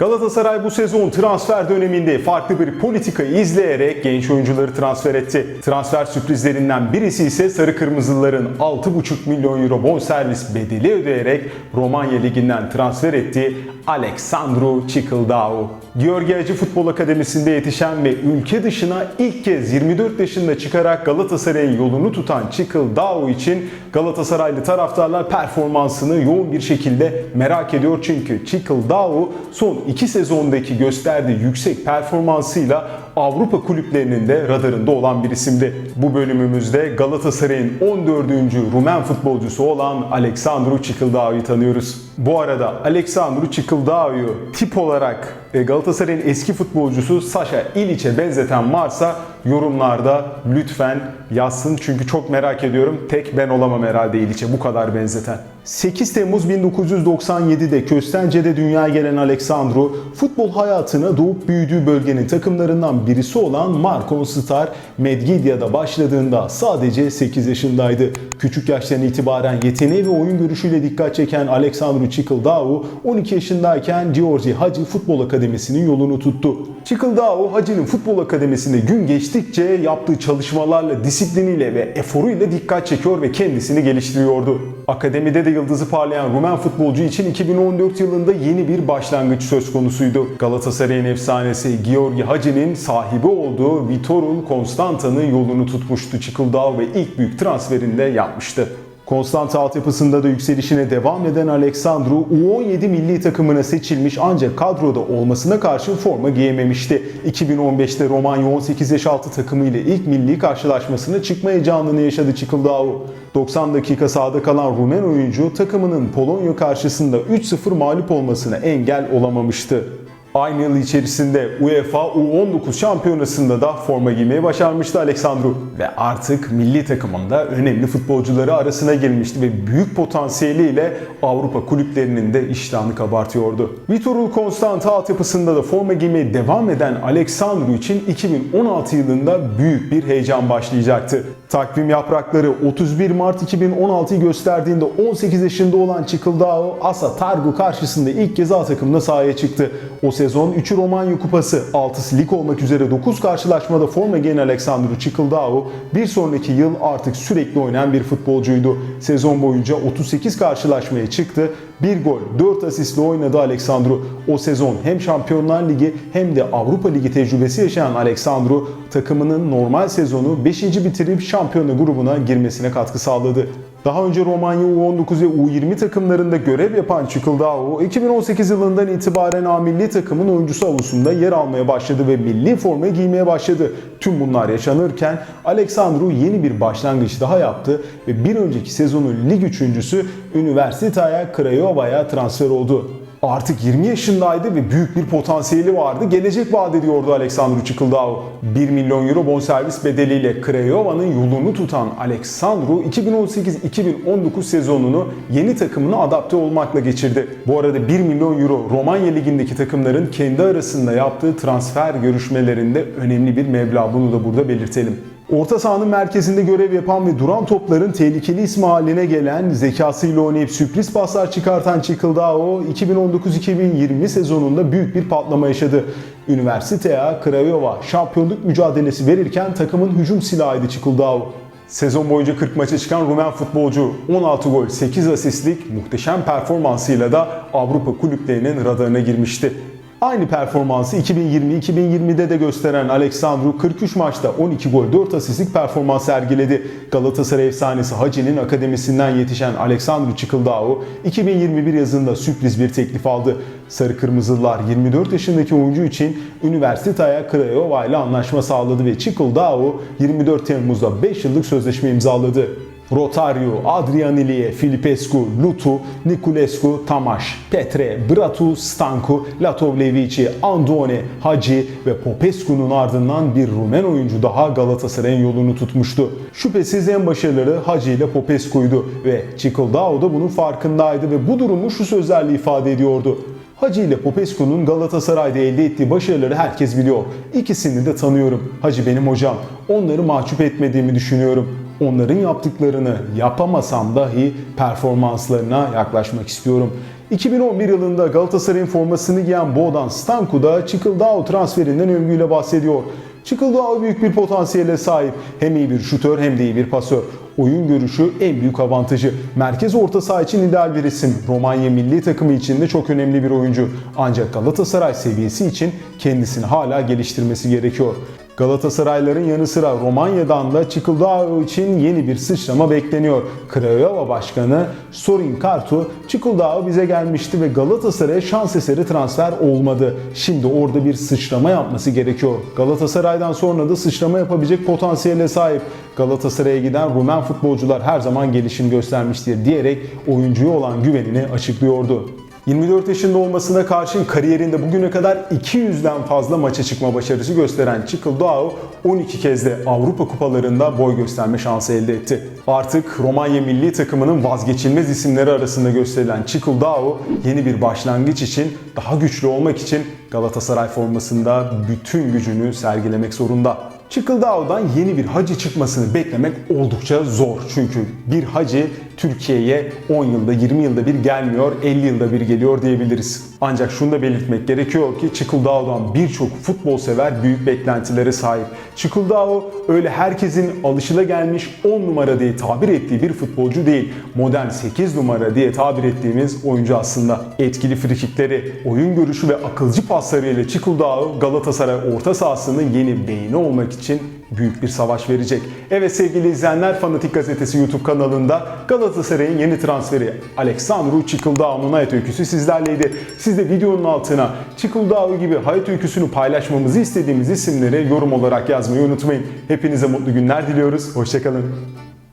Galatasaray bu sezon transfer döneminde farklı bir politika izleyerek genç oyuncuları transfer etti. Transfer sürprizlerinden birisi ise Sarı Kırmızılıların 6,5 milyon euro bonservis bedeli ödeyerek Romanya Ligi'nden transfer ettiği Alexandru Çikıldao. Georgi Hacı Futbol Akademisi'nde yetişen ve ülke dışına ilk kez 24 yaşında çıkarak Galatasaray'ın yolunu tutan Çikıldao için Galatasaraylı taraftarlar performansını yoğun bir şekilde merak ediyor. Çünkü Çikıldao son iki sezondaki gösterdiği yüksek performansıyla Avrupa kulüplerinin de radarında olan bir isimdi. Bu bölümümüzde Galatasaray'ın 14. Rumen futbolcusu olan Alexandru Çikıldao'yu tanıyoruz. Bu arada Alexandru Çikıldao'yu tip olarak e, Galatasaray'ın eski futbolcusu Sasha İliç'e benzeten varsa yorumlarda lütfen yazsın. Çünkü çok merak ediyorum. Tek ben olamam herhalde İliç'e bu kadar benzeten. 8 Temmuz 1997'de Köstence'de dünyaya gelen Alexandru, futbol hayatına doğup büyüdüğü bölgenin takımlarından birisi olan Marcon Star, Medgidia'da başladığında sadece 8 yaşındaydı. Küçük yaştan itibaren yeteneği ve oyun görüşüyle dikkat çeken Alexandru Çikıldao, 12 yaşındayken Georgi Hacı Futbol Akademisi'nin yolunu tuttu. Çikıldao, Hacı'nın futbol akademisinde gün geçtikçe yaptığı çalışmalarla, disipliniyle ve eforuyla dikkat çekiyor ve kendisini geliştiriyordu. Akademide de yıldızı parlayan Rumen futbolcu için 2014 yılında yeni bir başlangıç söz konusuydu. Galatasaray'ın efsanesi Georgi Hacı'nın sahibi olduğu Vitorul Constanta'nın yolunu tutmuştu Çikıldao ve ilk büyük transferinde yapmıştı. Konstanta altyapısında da yükselişine devam eden Alexandru U17 milli takımına seçilmiş ancak kadroda olmasına karşın forma giyememişti. 2015'te Romanya 18 yaş altı takımı ile ilk milli karşılaşmasına çıkma heyecanını yaşadı Çikıldao. 90 dakika sahada kalan Rumen oyuncu takımının Polonya karşısında 3-0 mağlup olmasına engel olamamıştı. Aynı yıl içerisinde UEFA U19 şampiyonasında da forma giymeye başarmıştı Alexandru ve artık milli takımında önemli futbolcuları arasına girmişti ve büyük potansiyeliyle Avrupa kulüplerinin de iştahını kabartıyordu. Vitorul Constanta altyapısında da forma giymeye devam eden Alexandru için 2016 yılında büyük bir heyecan başlayacaktı. Takvim yaprakları 31 Mart 2016'yı gösterdiğinde 18 yaşında olan Çikıldao Asa Targu karşısında ilk kez A takımına sahaya çıktı. O sezon 3'ü Romanya Kupası, 6'sı lig olmak üzere 9 karşılaşmada forma giyen Alexandru Çikıldao bir sonraki yıl artık sürekli oynayan bir futbolcuydu. Sezon boyunca 38 karşılaşmaya çıktı. 1 gol, 4 asistle oynadı Alexandru. O sezon hem Şampiyonlar Ligi hem de Avrupa Ligi tecrübesi yaşayan Alexandru takımının normal sezonu 5. bitirip şampiyona grubuna girmesine katkı sağladı. Daha önce Romanya U19 ve U20 takımlarında görev yapan Çikıldao, 2018 yılından itibaren A milli takımın oyuncusu avlusunda yer almaya başladı ve milli formayı giymeye başladı. Tüm bunlar yaşanırken Alexandru yeni bir başlangıç daha yaptı ve bir önceki sezonun lig üçüncüsü Universitatea Craiova'ya transfer oldu. Artık 20 yaşındaydı ve büyük bir potansiyeli vardı. Gelecek vaat ediyordu Alexandru Çikıldao. 1 milyon euro bonservis bedeliyle Craiova'nın yolunu tutan Alexandru 2018-2019 sezonunu yeni takımına adapte olmakla geçirdi. Bu arada 1 milyon euro Romanya Ligi'ndeki takımların kendi arasında yaptığı transfer görüşmelerinde önemli bir meblağ. Bunu da burada belirtelim. Orta sahanın merkezinde görev yapan ve duran topların tehlikeli ismi haline gelen, zekasıyla oynayıp sürpriz paslar çıkartan Çikıldao 2019-2020 sezonunda büyük bir patlama yaşadı. Universitea Craiova şampiyonluk mücadelesi verirken takımın hücum silahıydı Çikıldao. Sezon boyunca 40 maça çıkan Rumen futbolcu 16 gol 8 asistlik muhteşem performansıyla da Avrupa kulüplerinin radarına girmişti. Aynı performansı 2020-2020'de de gösteren Alexandru 43 maçta 12 gol 4 asistlik performans sergiledi. Galatasaray efsanesi Hacı'nin akademisinden yetişen Alexandru Çikıldao 2021 yazında sürpriz bir teklif aldı. Sarı Kırmızılılar 24 yaşındaki oyuncu için Universitatea Craiova ile anlaşma sağladı ve Çikıldao 24 Temmuz'da 5 yıllık sözleşme imzaladı. Rotario, Adrianiliye, Filipescu, Lutu, Niculescu, Tamaş, Petre, Bratu, Stanku, Latovlevici, Andone, Hacı ve Popescu'nun ardından bir Rumen oyuncu daha Galatasaray'ın yolunu tutmuştu. Şüphesiz en başarıları Hacı ile Popescu'ydu ve Çikıldao da bunun farkındaydı ve bu durumu şu sözlerle ifade ediyordu. Hacı ile Popescu'nun Galatasaray'da elde ettiği başarıları herkes biliyor. İkisini de tanıyorum. Hacı benim hocam. Onları mahcup etmediğimi düşünüyorum. Onların yaptıklarını yapamasam dahi performanslarına yaklaşmak istiyorum. 2011 yılında Galatasaray'ın formasını giyen Boğdan Stanku da Çıkıldao transferinden övgüyle bahsediyor. Çıkıldao büyük bir potansiyele sahip. Hem iyi bir şutör hem de iyi bir pasör. Oyun görüşü en büyük avantajı. Merkez orta saha için ideal bir isim. Romanya milli takımı için de çok önemli bir oyuncu. Ancak Galatasaray seviyesi için kendisini hala geliştirmesi gerekiyor. Galatasarayların yanı sıra Romanya'dan da Çıkıldao için yeni bir sıçrama bekleniyor. Craiova Başkanı Sorin Kartu, Çıkıldao bize gelmişti ve Galatasaray'a şans eseri transfer olmadı. Şimdi orada bir sıçrama yapması gerekiyor. Galatasaray'dan sonra da sıçrama yapabilecek potansiyele sahip. Galatasaray'a giden Rumen futbolcular her zaman gelişim göstermiştir diyerek oyuncuya olan güvenini açıklıyordu. 24 yaşında olmasına karşın kariyerinde bugüne kadar 200'den fazla maça çıkma başarısı gösteren Çıkıldao 12 kez de Avrupa kupalarında boy gösterme şansı elde etti. Artık Romanya milli takımının vazgeçilmez isimleri arasında gösterilen Çıkıldao yeni bir başlangıç için daha güçlü olmak için Galatasaray formasında bütün gücünü sergilemek zorunda. Çıkıldao'dan yeni bir hacı çıkmasını beklemek oldukça zor. Çünkü bir hacı Türkiye'ye 10 yılda 20 yılda bir gelmiyor, 50 yılda bir geliyor diyebiliriz. Ancak şunu da belirtmek gerekiyor ki Çıkıldao'dan birçok futbol sever büyük beklentilere sahip. Çıkıldao öyle herkesin alışılagelmiş 10 numara diye tabir ettiği bir futbolcu değil. Modern 8 numara diye tabir ettiğimiz oyuncu aslında. Etkili frikikleri, oyun görüşü ve akılcı paslarıyla Çıkıldao Galatasaray orta sahasının yeni beyni olmak için büyük bir savaş verecek. Evet sevgili izleyenler Fanatik Gazetesi YouTube kanalında Galatasaray'ın yeni transferi Aleksandru Çıkıldao'nun hayat öyküsü sizlerleydi. Siz de videonun altına Çıkıldao gibi hayat öyküsünü paylaşmamızı istediğimiz isimleri yorum olarak yazmayı unutmayın. Hepinize mutlu günler diliyoruz. Hoşçakalın.